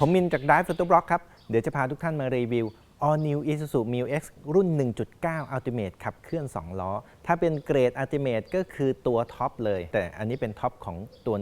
ผมมินจาก Drive Photo Block ครับ เดี๋ยวจะพาทุกท่านมารีวิว All New Isuzu Mu X รุ่น 1.9 Ultimate ขับเคลื่อน 2 ล้อ ถ้าเป็นเกรด Ultimate ก็คือตัวท็อปเลย แต่อันนี้เป็นท็อปของตัว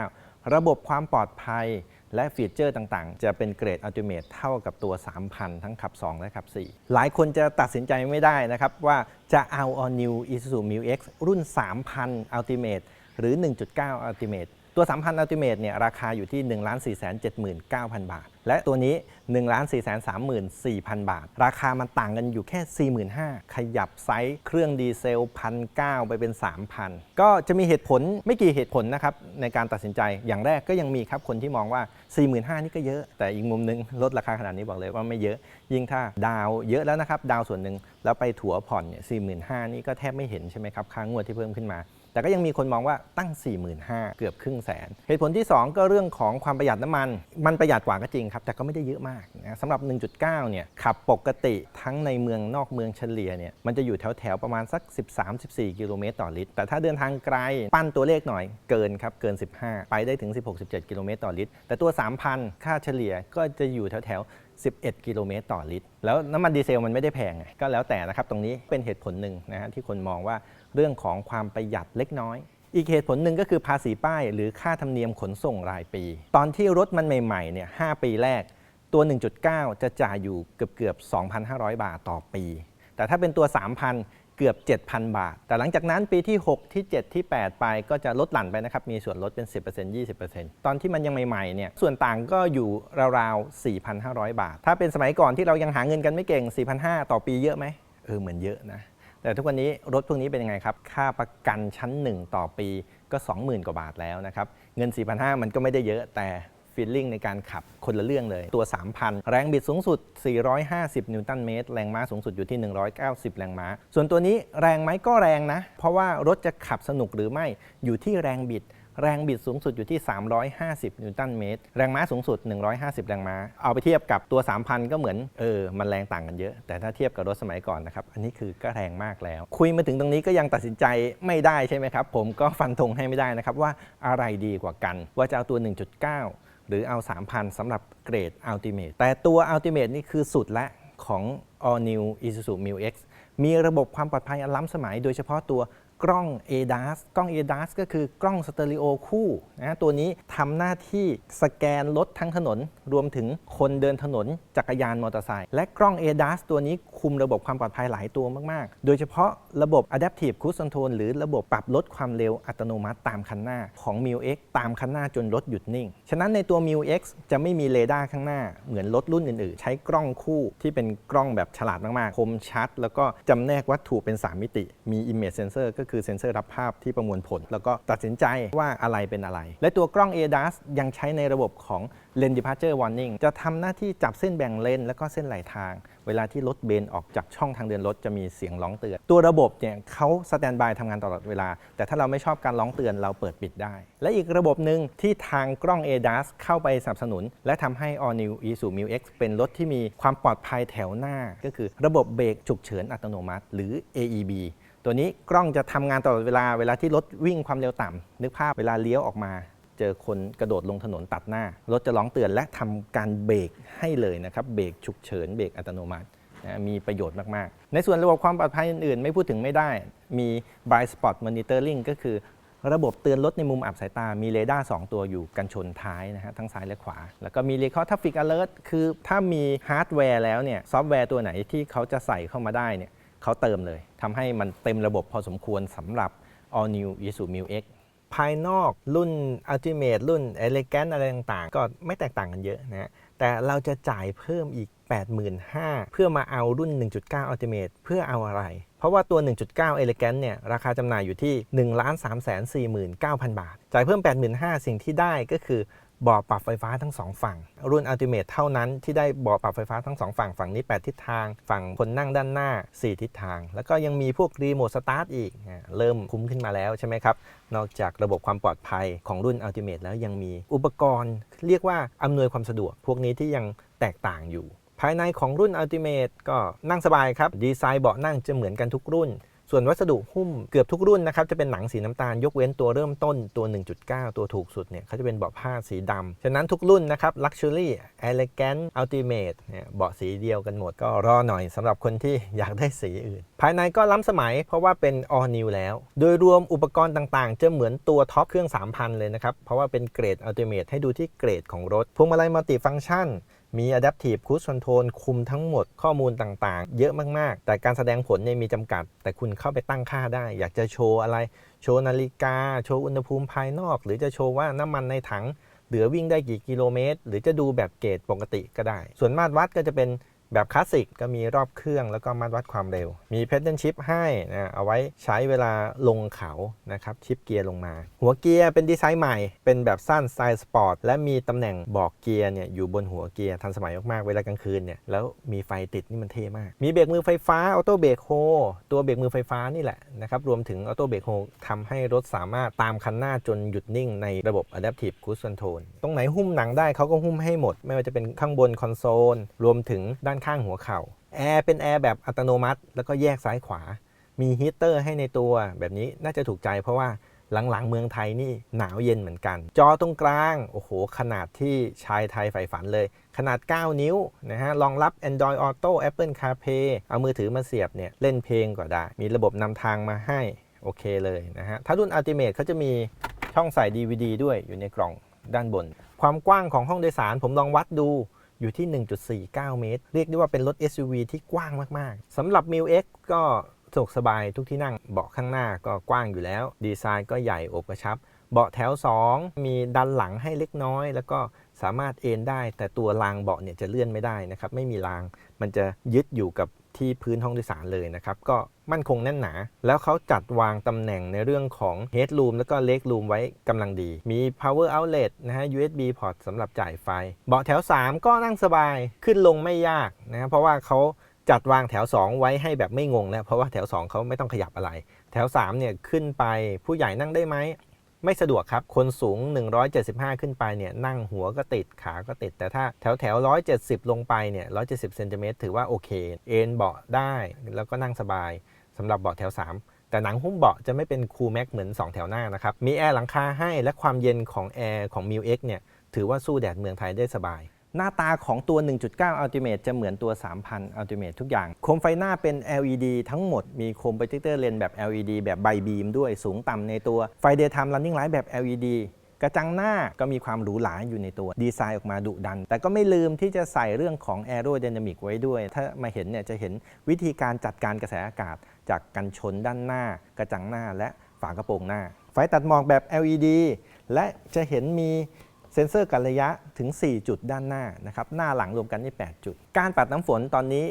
1.9 ระบบความปลอดภัยและฟีเจอร์ต่างๆ จะเป็นเกรด Ultimate เท่ากับตัว 3,000 ทั้งขับ 2 และขับ 4 หลายคนจะตัดสินใจไม่ได้นะครับ ว่าจะเอา All New Isuzu Mu X รุ่น 3,000 Ultimate หรือ 1.9 Ultimate ตัว3,000 Ultimate เนี่ยราคาอยู่ที่ 1 4 7 9 0 0 0 บาท และตัวนี้ 1 4 3 4 0 0 0 บาท ราคามันต่างกันอยู่แค่ 45,000 ขยับไซส์เครื่องดีเซล 1,900 ไปเป็น 3,000 ก็จะมีเหตุผลไม่กี่เหตุผลนะครับ ในการตัดสินใจอย่างแรกก็ยังมีครับ คนที่มองว่า 45,000 นี่ก็เยอะ แต่อีกมุมหนึงลดราคาขนาดนี้บอกเลยว่าไม่เยอะ ยิ่งถ้าดาวเยอะแล้วนะครับดาวส่วนหนึ่งแล้วไปถัวผ่อนเนี่ย45,000 นี่ก็แทบไม่เห็นใช่ไหมครับค่างวดที่เพิ่มขึ้นมา แต่ก็ยังมีคนมองว่าตั้ง 45,000 เกือบครึ่งแสน เหตุผลที่ 2 ก็เรื่องของความประหยัดน้ำมัน มันประหยัดกว่าก็จริงครับ แต่ก็ไม่ได้เยอะมากนะสำหรับ 1.9 เนี่ย ขับปกติทั้งในเมืองนอกเมืองเฉลี่ยเนี่ย มันจะอยู่แถวแถวๆประมาณสัก 13-14 กิโลเมตรต่อลิตร แต่ถ้าเดินทางไกล ปั้นตัวเลขหน่อย เกินครับ เกิน 15 ไปได้ถึง 16-17 กิโลเมตรต่อลิตร แต่ตัว 3,000 ค่าเฉลี่ยก็จะอยู่แถวแถวๆ11 กิโลเมตรต่อลิตร แล้วน้ำมันดีเซลมันไม่ได้แพงไงก็แล้วแต่นะครับ ตรงนี้เป็นเหตุผลหนึ่งนะฮะที่คนมองว่า เรื่องของความประหยัดเล็กน้อย อีกเหตุผลหนึ่งก็คือภาษีป้าย หรือค่าธรรมเนียมขนส่งรายปี ตอนที่รถมันใหม่ๆเนี่ย5ปีแรกตัว 1.9 จะจ่ายอยู่เกือบเกือบ 2,500 บาทต่อปี แต่ถ้าเป็นตัว 3,000 เกือบ 7,000 บาท แต่หลังจากนั้นปีที่ 6 ที่ 7 ที่ 8 ไปก็จะลดหลั่นไปนะครับ มีส่วนลดเป็น 10% 20%ตอนที่มันยังใหม่ๆ เนี่ย ส่วนต่างก็อยู่ราวๆ 4,500 บาท ถ้าเป็นสมัยก่อนที่เรายังหาเงินกันไม่เก่ง 4,500 ต่อปีเยอะไหม เออ เหมือนเยอะนะ แต่ทุกวันนี้รถพวกนี้เป็นยังไงครับ ค่าประกันชั้น 1 ต่อปีก็ 20,000 กว่าบาทแล้วนะครับ เงิน 4,500 มันก็ไม่ได้เยอะแต่ฟีลลิ่งในการขับคนละเรื่องเลย ตัว 3,000 แรงบิดสูงสุด 450 นิวตันเมตร แรงม้าสูงสุดอยู่ที่ 190 แรงม้า ส่วนตัวนี้แรงไหมก็แรงนะ เพราะว่ารถจะขับสนุกหรือไม่อยู่ที่แรงบิด แรงบิดสูงสุดอยู่ที่ 350 นิวตันเมตร แรงม้าสูงสุด 150 แรงม้า เอาไปเทียบกับตัว 3,000 ก็เหมือน เออ มันแรงต่างกันเยอะ แต่ถ้าเทียบกับรถสมัยก่อนนะครับ อันนี้คือก็แรงมากแล้ว คุยมาถึงตรงนี้ก็ยังตัดสินใจไม่ได้ใช่ไหมครับ ผมก็ฟันธงให้ไม่ได้นะครับว่าอะไรดีกว่ากัน ว่าจะเอาตัว 1.9 หรือเอา 3,000สำหรับเกรด Ultimate แต่ตัว Ultimate นี่คือสุดละของ All New Isuzu Mu X มีระบบความปลอดภัยอันล้ำสมัยโดยเฉพาะตัว กล้อง ADAS กล้อง ADAS ก็คือกล้องสเตอริโอคู่นะตัวนี้ทำหน้าที่สแกนรถทั้งถนน รวมถึงคนเดินถนนจักรยานมอเตอร์ไซค์และกล้อง ADAS ตัวนี้คุมระบบความปลอดภัยหลายตัวมาก ๆ โดยเฉพาะระบบ Adaptive Cruise Control หรือระบบปรับลดความเร็วอัตโนมัติตามคันหน้าของ m i u X ตามคันหน้าจนรถหยุดนิ่ง ฉะนั้นในตัว m i u X จะไม่มีเรดาร์ข้างหน้าเหมือนรถรุ่นอื่น ๆ ใช้กล้องคู่ที่เป็นกล้องแบบฉลาดมาก ๆ คมชัด แล้วก็จำแนกวัตถุเป็น 3 มิติ มี Image Sensor ก็คือเซ็นเซอร์รับภาพที่ประมวลผล แล้วก็ตัดสินใจว่าอะไรเป็นอะไร และตัวกล้อง ADAS ยังใช้ในระบบของ Lane Departure Warning จะทำหน้าที่จับเส้นแบ่งเลน แล้วก็เส้นไหลทาง เวลาที่รถเบนออกจากช่องทางเดินรถจะมีเสียงร้องเตือน ตัวระบบเนี่ยเขาสแตนบายทำงานตลอดเวลา แต่ถ้าเราไม่ชอบการร้องเตือนเราเปิดปิดได้ และอีกระบบหนึ่งที่ทางกล้อง ADAS เข้าไปสนับสนุน และทำให้ All New Isuzu Mu X เป็นรถที่มีความปลอดภัยแถวหน้า ก็คือระบบเบรกฉุกเฉินอัตโนมัติ หรือ AEB ตัวนี้กล้องจะทำงานตลอดเวลาเวลาที่รถวิ่งความเร็วต่ำนึกภาพเวลาเลี้ยวออกมา เจอคนกระโดดลงถนนตัดหน้า รถจะร้องเตือนและทำการเบรกให้เลยนะครับเบรกฉุกเฉินเบรกอัตโนมัตินะมีประโยชน์มาก ๆ ในส่วนระบบความปลอดภัยอื่น ๆ ไม่พูดถึงไม่ได้ มี blind spot monitoring ก็คือ ระบบเตือนรถในมุมอับสายตา มีเรดาร์2ตัวอยู่กันชนท้ายนะฮะทั้งซ้ายและขวา แล้วก็มี Recall Traffic Alert คือถ้ามีฮาร์ดแวร์แล้วเนี่ยซอฟต์แวร์ตัวไหนที่เขาจะใส่เข้ามาได้เนี่ย เขาเติมเลยทำให้มันเต็มระบบพอสมควรสำหรับ All New Isuzu Mu X ภายนอกรุ่น Ultimate รุ่น Elegant อะไรต่างๆ ก็ไม่แตกต่างกันเยอะนะฮะแต่เราจะจ่ายเพิ่มอีก 85,000 เพื่อมาเอารุ่น 1.9 Ultimate เพื่อเอาอะไร เพราะว่าตัว 1.9 Elegant เนี่ย ราคาจำหน่ายอยู่ที่ 1,349,000 บาท จ่ายเพิ่ม 85,000 สิ่งที่ได้ก็คือ บาะปรับไฟฟ้าทั้ง2ฝั่ง รุ่น Ultimate เท่านั้นที่ได้บาะปรับไฟฟ้าทั้ง2ฝั่งฝั่งนี้ 8 ทิศทาง ฝั่งคนนั่งด้านหน้า 4 ทิศทาง แล้วก็ยังมีพวกรีโมทสตาร์ทอีก เริ่มคุ้มขึ้นมาแล้วใช่ไหมครับ นอกจากระบบความปลอดภัยของรุ่น Ultimate แล้วยังมีอุปกรณ์ เรียกว่าอำนวยความสะดวก พวกนี้ที่ยังแตกต่างอยู่ ภายในของรุ่น Ultimate ก็นั่งสบายครับดีไซน์เบาะนั่งจะเหมือนกันทุกรุ่น ส่วนวัสดุหุ้มเกือบทุกรุ่นนะครับจะเป็นหนังสีน้ำตาลยกเว้นตัวเริ่มต้นตัว 1.9 ตัวถูกสุดเนี่ยเขาจะเป็นเบาะผ้าสีดำฉะนั้นทุกรุ่นนะครับ Luxury Elegant Ultimate เนี่ยเบาะสีเดียวกันหมดก็รอหน่อยสำหรับคนที่อยากได้สีอื่น ภายในก็ล้ำสมัยเพราะว่าเป็น All New แล้ว โดยรวมอุปกรณ์ต่างๆ จะเหมือนตัวท็อปเครื่อง 3,000 เลยนะครับ เพราะว่าเป็นเกรด Ultimate ให้ดูที่เกรดของรถพวงมาลัยมัลติฟัง c t ชัน มี Adaptive Cruise Control คุมทั้งหมดข้อมูลต่างๆ เยอะมากๆ แต่การแสดงผลเนี่ยมีจำกัด แต่คุณเข้าไปตั้งค่าได้ อยากจะโชว์อะไร โชว์นาฬิกา โชว์อุณหภูมิภายนอก หรือจะโชว์ว่าน้ำมันในถัง เหลือวิ่งได้กี่กิโลเมตร หรือจะดูแบบเกจปกติก็ได้ ส่วนมาตรวัดก็จะเป็น แบบคลาสสิกก็มีรอบเครื่องแล้วก็มาตรวัดความเร็ว มีเพดเดิลชิปให้นะเอาไว้ใช้เวลาลงเขานะครับชิปเกียร์ลงมา หัวเกียร์เป็นดีไซน์ใหม่ เป็นแบบสั้นสไตล์สปอร์ตและมีตำแหน่งบอกเกียร์เนี่ยอยู่บนหัวเกียร์ทันสมัยมากๆเวลากลางคืนเนี่ยแล้วมีไฟติดนี่มันเท่มาก มีเบรกมือไฟฟ้าออโต้เบรกโฮตัวเบรกมือไฟฟ้านี่แหละนะครับรวมถึงออโต้เบรกโฮทำให้รถสามารถตามคันหน้าจนหยุดนิ่งในระบบ Adaptive Cruise Control ตรงไหนหุ้มหนังได้เขาก็หุ้มให้หมด ไม่ว่าจะเป็นข้างบนคอนโซลรวมถึงด้านข้างหัวเข่าแอร์เป็นแอร์แบบอัตโนมัติ แล้วก็แยกซ้ายขวา มีฮีตเตอร์ให้ในตัวแบบนี้น่าจะถูกใจเพราะว่าหลังๆ เมืองไทยนี่หนาวเย็นเหมือนกัน จอตรงกลาง โอ้โห ขนาดที่ชายไทยใฝ่ฝันเลย ขนาด 9 นิ้วนะฮะรองรับ Android Auto Apple CarPlay เอามือถือมาเสียบเนี่ยเล่นเพลงก็ได้ มีระบบนำทางมาให้ โอเคเลยนะฮะ ถ้ารุ่น Ultimate เขาจะมีช่องใส่ DVD ด้วยอยู่ในกล่องด้านบน ความกว้างของห้องโดยสารผมลองวัดดู อยู่ที่ 1.49 เมตร เรียกได้ว่าเป็นรถ SUV ที่กว้างมาก ๆสำหรับ m i l X ก็สะดวกสบายทุกที่นั่งเบาะข้างหน้าก็กว้างอยู่แล้ว ดีไซน์ก็ใหญ่อบกระชับ เบาะแถว 2 มีดันหลังให้เล็กน้อย แล้วก็สามารถเอนได้ แต่ตัวรางเบาะเนี่ยจะเลื่อนไม่ได้นะครับไม่มีราง มันจะยึดอยู่กับ ที่พื้นห้องโดยสารเลยนะครับ ก็มั่นคงแน่นหนา แล้วเขาจัดวางตำแหน่งในเรื่องของ headroom แล้วก็ legroom ไว้กำลังดี มี power outlet นะฮะ USB port สำหรับจ่ายไฟ เบาะแถว 3 ก็นั่งสบายขึ้นลงไม่ยากนะเพราะว่าเขาจัดวางแถว 2 ไว้ให้แบบไม่งงแล้วเพราะว่าแถว 2 เขาไม่ต้องขยับอะไร แถว3เนี่ยขึ้นไปผู้ใหญ่นั่งได้ไหม ไม่สะดวกครับ คนสูง 175 ขึ้นไปเนี่ยนั่งหัวก็ติดขาก็ติด แต่ถ้าแถวแถว170 ลงไปเนี่ย170เซนติเมตรถือว่าโอเค เอนเบาะได้แล้วก็นั่งสบายสำหรับเบาะแถว 3แต่หนังหุ้มเบาะจะไม่เป็นคูลแม็กเหมือน 2 แถวหน้านะครับ มีแอร์หลังคาให้และความเย็นของแอร์ของ m i l X เนี่ย ถือว่าสู้แดดเมืองไทยได้สบาย หน้าตาของตัว 1.9 Ultimate จะเหมือนตัว 3,000 Ultimate ทุกอย่าง โคมไฟหน้าเป็น LED ทั้งหมด มีโคมโปรเจคเตอร์เลนแบบ LED แบบไบบีมด้วย สูงต่ำในตัว ไฟ Daytime Running Light แบบ LED กระจังหน้าก็มีความหรูหราอยู่ในตัว ดีไซน์ออกมาดุดัน แต่ก็ไม่ลืมที่จะใส่เรื่องของ Aerodynamic ไว้ด้วย ถ้ามาเห็นเนี่ยจะเห็นวิธีการจัดการกระแสอากาศ จากกันชนด้านหน้า กระจังหน้าและฝากระโปรงหน้า ไฟตัดหมอกแบบ LED และจะเห็นมี เซ็นเซอร์กันระยะถึง 4 จุดด้านหน้านะครับหน้าหลังรวมกันนี่8จุด การปัดน้ำฝนตอนนี้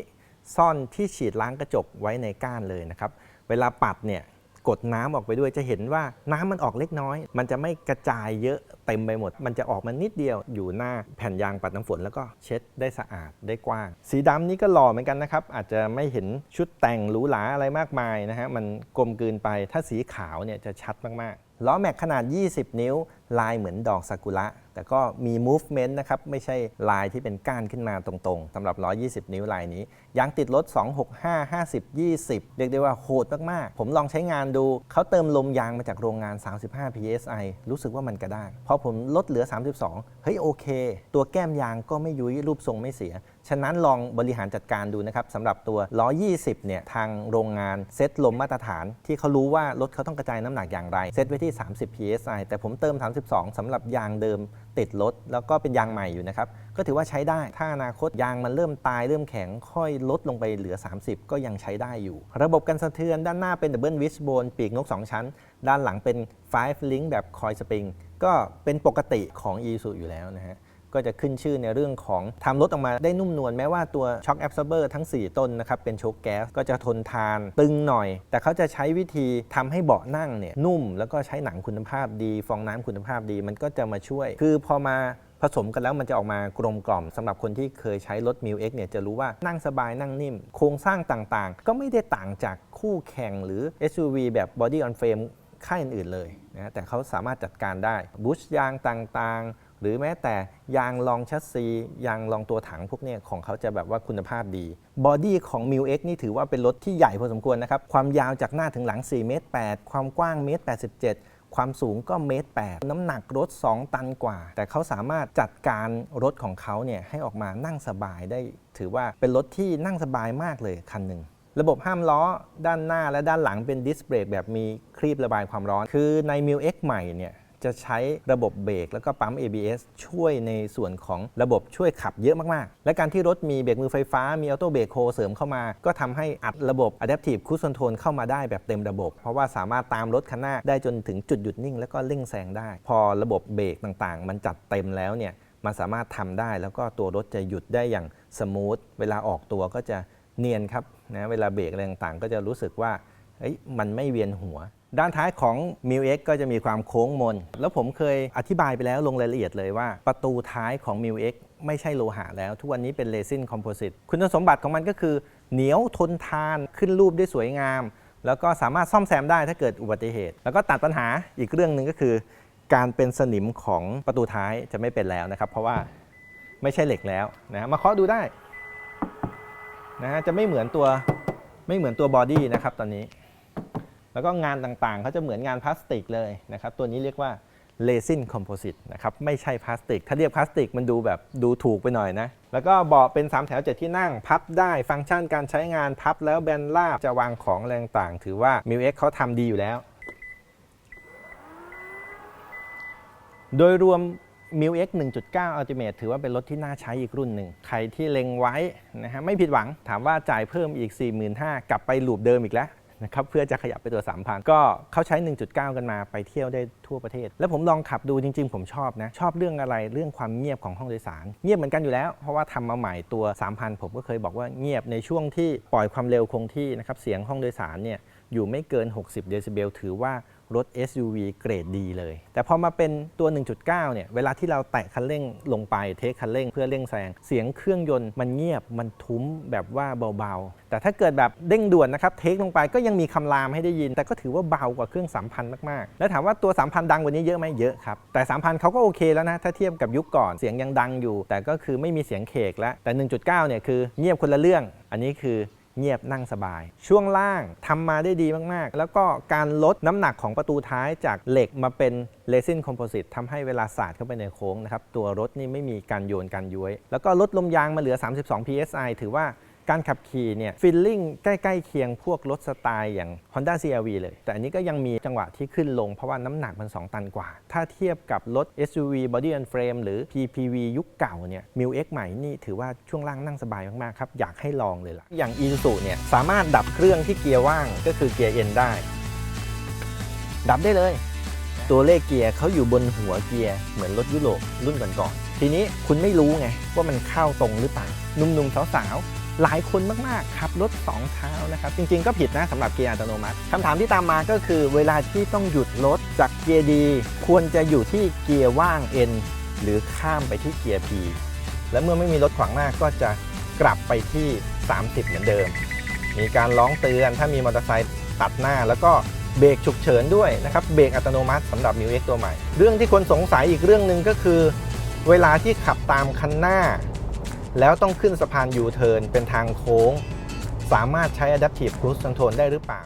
ซ่อนที่ฉีดล้างกระจกไว้ในก้านเลยนะครับเวลาปัดเนี่ยกดน้ำออกไปด้วยจะเห็นว่าน้ำมันออกเล็กน้อย มันจะไม่กระจายเยอะเต็มไปหมด มันจะออกมานิดเดียวอยู่หน้าแผ่นยางปัดน้ำฝนแล้วก็เช็ดได้สะอาดได้กว้าง สีดำนี่ก็หล่อเหมือนกันนะครับ อาจจะไม่เห็นชุดแต่งหรูหราอะไรมากมายนะฮะมันกลมกลืนไปถ้าสีขาวเนี่ยจะชัดมากๆ ล้อแม็กขนาด 20 นิ้ว ลายเหมือนดอกซากุระ แต่ก็มี movement นะครับ ไม่ใช่ลายที่เป็นก้านขึ้นมาตรงๆสำหรับ 120 นิ้วลายนี้ยางติดรถ 265 50 20 เรียกได้ว่าโหดมากๆ ผมลองใช้งานดู เขาเติมลมยางมาจากโรงงาน 35 psi รู้สึกว่ามันกระด้างพอผมลดเหลือ 32 เฮ้ยโอเค ตัวแก้มยางก็ไม่ยุ้ยรูปทรงไม่เสีย ฉะนั้นลองบริหารจัดการดูนะครับสำหรับตัว 120 เนี่ยทางโรงงานเซตลมมาตรฐาน ที่เขารู้ว่ารถเขาต้องกระจายน้ำหนักอย่างไร เซตไว้ที่ 30 psi แต่ผมเติม 32สำหรับยางเดิมติดรถแล้วก็เป็นยางใหม่อยู่นะครับ ก็ถือว่าใช้ได้ ถ้าอนาคตยางมันเริ่มตายเริ่มแข็งค่อยลดลงไปเหลือ 30 ก็ยังใช้ได้อยู่ ระบบกันสะเทือนด้านหน้าเป็นดับเบิลวิสโบนปีกนก 2 ชั้น ด้านหลังเป็น 5 link แบบคอยสปริงก็เป็นปกติของ e s u อยู่แล้วนะฮะ ก็จะขึ้นชื่อในเรื่องของทำรถออกมาได้นุ่มนวลแม้ว่าตัวช็อคแอบซอร์เบอร์ทั้ง 4 ต้นนะครับเป็นโชคแก๊สก็จะทนทานตึงหน่อย แต่เขาจะใช้วิธีทำให้เบาะนั่งเนี่ยนุ่ม แล้วก็ใช้หนังคุณภาพดี ฟองน้ำคุณภาพดี มันก็จะมาช่วย คือพอมาผสมกันแล้วมันจะออกมากลมกล่อมสำหรับคนที่เคยใช้รถ m ิ l X เนี่ยจะรู้ว่านั่งสบายนั่งนิ่ม โครงสร้างต่างๆ ก็ไม่ได้ต่างจากคู่แข่งหรือ SUV แบบ Body on Frame ค่ายอื่นๆเลยนะแต่เขาสามารถจัดการได้บูชยางต่างๆ หรือแม้แต่ยางรองชัสซียางรองตัวถังพวกนี้ของเขาจะแบบว่าคุณภาพดีบอดี้ของ m ิ X นี่ถือว่าเป็นรถที่ใหญ่พอสมควรนะครับ ความยาวจากหน้าถึงหลัง4เมตร8ความกว้างเมตร87ความสูงก็เมตร8น้ำหนักรถ 2 ตันกว่า แต่เขาสามารถจัดการรถของเขาเนี่ยให้ออกมานั่งสบายได้ ถือว่าเป็นรถที่นั่งสบายมากเลยคันหนึ่ง ระบบห้ามล้อด้านหน้าและด้านหลังเป็นดิสเบรกแบบมีครีบระบายความร้อน คือใน m ิ X ใหม่เนี่ย จะใช้ระบบเบรกแล้วก็ปั๊ม ABS ช่วยในส่วนของระบบช่วยขับเยอะมาก ๆ และการที่รถมีเบรกมือไฟฟ้า มีออโต้เบรกโฮเสริมเข้ามา ก็ทำให้อัดระบบ Adaptive Cruise Control เข้ามาได้แบบเต็มระบบ เพราะว่าสามารถตามรถคันหน้าได้จนถึงจุดหยุดนิ่ง แล้วก็เร่งแซงได้ พอระบบเบรกต่างๆ มันจัดเต็มแล้วเนี่ยมันสามารถทำได้แล้วก็ตัวรถจะหยุดได้อย่างสมูทเวลาออกตัวก็จะเนียนครับนะเวลาเบรกอะไรต่างๆ ก็จะรู้สึกว่า มันไม่เวียนหัว ด้านท้ายของ m ิ X ก็จะมีความโค้งมน แล้วผมเคยอธิบายไปแล้วลงรายละเอียดเลยว่า ประตูท้ายของ m ิ X ไม่ใช่โลหะแล้ว ทุกวันนี้เป็นเรซินคอมโพสิตคุณสมบัติของมันก็คือ เหนียวทนทานขึ้นรูปได้สวยงาม แล้วก็สามารถซ่อมแซมได้ถ้าเกิดอุบัติเหตุ แล้วก็ตัดปัญหาอีกเรื่องหนึ่งก็คือ การเป็นสนิมของประตูท้ายจะไม่เป็นแล้วนะครับ เพราะว่าไม่ใช่เหล็กแล้วนะมาเคาะดูได้นะฮะจะไม่เหมือนตัวไม่เหมือนตัวบอดี้นะครับตอนนี้ แล้วก็งานต่างๆเขาจะเหมือนงานพลาสติกเลยนะครับตัวนี้เรียกว่าเลซินคอมโพสิตนะครับไม่ใช่พลาสติก ถ้าเรียกพลาสติกมันดูแบบดูถูกไปหน่อยนะ แล้วก็เบาะเป็น 3 แถว 7 ที่นั่ง พับได้ฟังก์ชันการใช้งานพับแล้วแบนราบจะวางของอะไรต่าง ถือว่า m ิ X เขาทำดีอยู่แล้ว โดยรวม m ิ X 1.9 Ultimate ถือว่าเป็นรถที่น่าใช้อีกรุ่นหนึ่ง ใครที่เล็งไว้นะฮะไม่ผิดหวังถามว่าจ่ายเพิ่มอีก 45,000กลับไปลูปเดิมอีกแล้ว นะครับเพื่อจะขยับไปตัว 3,000 ก็เขาใช้ 1.9 กันมาไปเที่ยวได้ทั่วประเทศ แล้วผมลองขับดูจริง ๆ ผมชอบนะ ชอบเรื่องอะไรเรื่องความเงียบของห้องโดยสาร เงียบเหมือนกันอยู่แล้ว เพราะว่าทำมาใหม่ตัว 3,000 ผมก็เคยบอกว่าเงียบในช่วงที่ปล่อยความเร็วคงที่นะครับเสียงห้องโดยสารเนี่ยอยู่ไม่เกิน 60 เดซิเบลถือว่า รถ SUV เกรดดีเลย แต่พอมาเป็นตัว 1.9 เนี่ย เวลาที่เราแตะคันเร่งลงไป เทคคันเร่งเพื่อเร่งแซง เสียงเครื่องยนต์มันเงียบ มันทุ้มแบบว่าเบาๆ แต่ถ้าเกิดแบบเร่งด่วนนะครับ เทคลงไปก็ยังมีคำรามให้ได้ยิน แต่ก็ถือว่าเบากว่าเครื่อง 3,000 มากๆ แล้วถามว่าตัว 3,000 ดังกว่านี้เยอะไหมเยอะครับ แต่ 3,000เขาก็โอเคแล้วนะ ถ้าเทียบกับยุคก่อน เสียงยังดังอยู่ แต่ก็คือไม่มีเสียงเคกแล้ว แต่ 1.9 เนี่ยคือเงียบคนละเรื่อง อันนี้คือ เงียบนั่งสบาย ช่วงล่างทำมาได้ดีมากๆ แล้วก็การลดน้ำหนักของประตูท้ายจากเหล็กมาเป็นเรซินคอมโพสิตทำให้เวลาสาดเข้าไปในโค้งนะครับตัวรถนี่ไม่มีการโยนการย้วย แล้วก็ลดลมยางมาเหลือ 32 psi ถือว่า การขับขี่เนี่ยฟีลลิ่งใกล้ๆเคียงพวกรถสไตล์อย่าง Honda CR-V เลย แต่อันนี้ก็ยังมีจังหวะที่ขึ้นลงเพราะว่าน้ำหนักมัน 2 ตันกว่า ถ้าเทียบกับรถ SUV Body and Frame หรือ PPV ยุคเก่าเนี่ย m ิ X ใหม่นี่ถือว่าช่วงล่างนั่งสบายมากๆครับ อยากให้ลองเลยล่ะ อย่าง Isuzu เนี่ยสามารถดับเครื่องที่เกียร์ว่างก็คือเกียร์ N ได้ ดับได้เลย ตัวเลขเกียร์เขาอยู่บนหัวเกียร์เหมือนรถยุโรปรุ่นก่อนๆทีนี้คุณไม่รู้ไงว่ามันเข้าตรงหรือเปล่าหนุ่มๆสาวๆ หลายคนมากๆขับรถ2เท้านะครับจริงๆก็ผิดนะสำหรับเกียร์อัตโนมัติคำถามที่ตามมาก็คือเวลาที่ต้องหยุดรถจากเกียร์ดีควรจะอยู่ที่เกียร์ว่าง N หรือข้ามไปที่เกียร์ P และเมื่อไม่มีรถขวางหน้าก็จะกลับไปที่ 30 เหมือนเดิม มีการร้องเตือนถ้ามีมอเตอร์ไซค์ตัดหน้า แล้วก็เบรกฉุกเฉินด้วยนะครับเบรกอัตโนมัติสำหรับ m ิ X ตัวใหม่ เรื่องที่คนสงสัยอีกเรื่องหนึ่งก็คือ เวลาที่ขับตามคันหน้า แล้วต้องขึ้นสะพานยูเทิร์นเป็นทางโค้ง สามารถใช้ Adaptive Cruise Control ได้หรือเปล่า